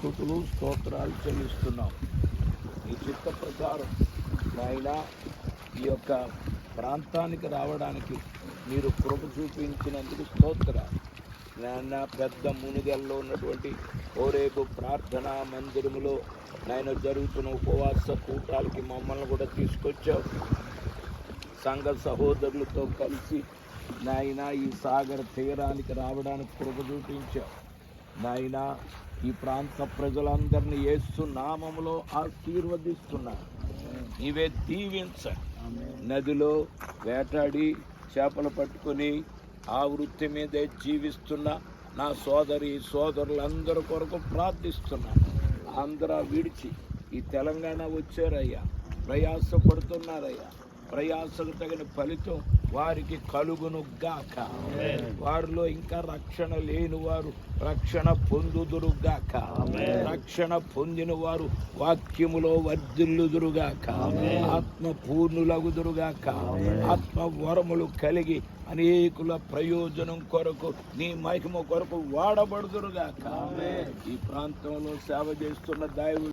స్థుతులు స్తోత్రాలు చెల్లిస్తున్నాం. ఈ చిత్త ప్రకారం నాయన ఈ యొక్క ప్రాంతానికి రావడానికి మీరు కృప చూపించినందుకు స్తోత్ర నాయన పెద్ద మునిగల్లో ఉన్నటువంటి ఓరేపు ప్రార్థనా మందిరములో నాయన జరుగుతున్న ఉపవాస కూటాలకి మమ్మల్ని కూడా తీసుకొచ్చావు. సంఘ సహోదరులతో కలిసి నాయన ఈ సాగర తీరానికి రావడానికి కృప చూపించావు. నాయన ఈ ప్రాంత ప్రజలందరినీ యేసు నామములో ఆశీర్వదిస్తున్నారు ఇవే దీవించండి నదిలో వేటాడి చేపలు పట్టుకొని ఆ వృత్తి మీదే జీవిస్తున్న నా సోదరి సోదరులందరి కొరకు ప్రార్థిస్తున్నాను. ఆంధ్ర విడిచి ఈ తెలంగాణ వచ్చారయ్యా. ప్రయాసపడుతున్నారయ్యా. ప్రయాసకు తగిన ఫలితం వారికి కలుగును గాక వారిలో ఇంకా రక్షణ లేని వారు రక్షణ పొందుదురు గాక రక్షణ పొందిన వారు వాక్యములో వర్ధిల్లుదురుగాక. ఆత్మ పూర్ణులగుదురుగాక. ఆత్మ వరములు కలిగి అనేకుల ప్రయోజనం కొరకు నీ మహిమ కొరకు వాడబడుదురుగాక. ఈ ప్రాంతంలో సేవ చేస్తున్న దైవ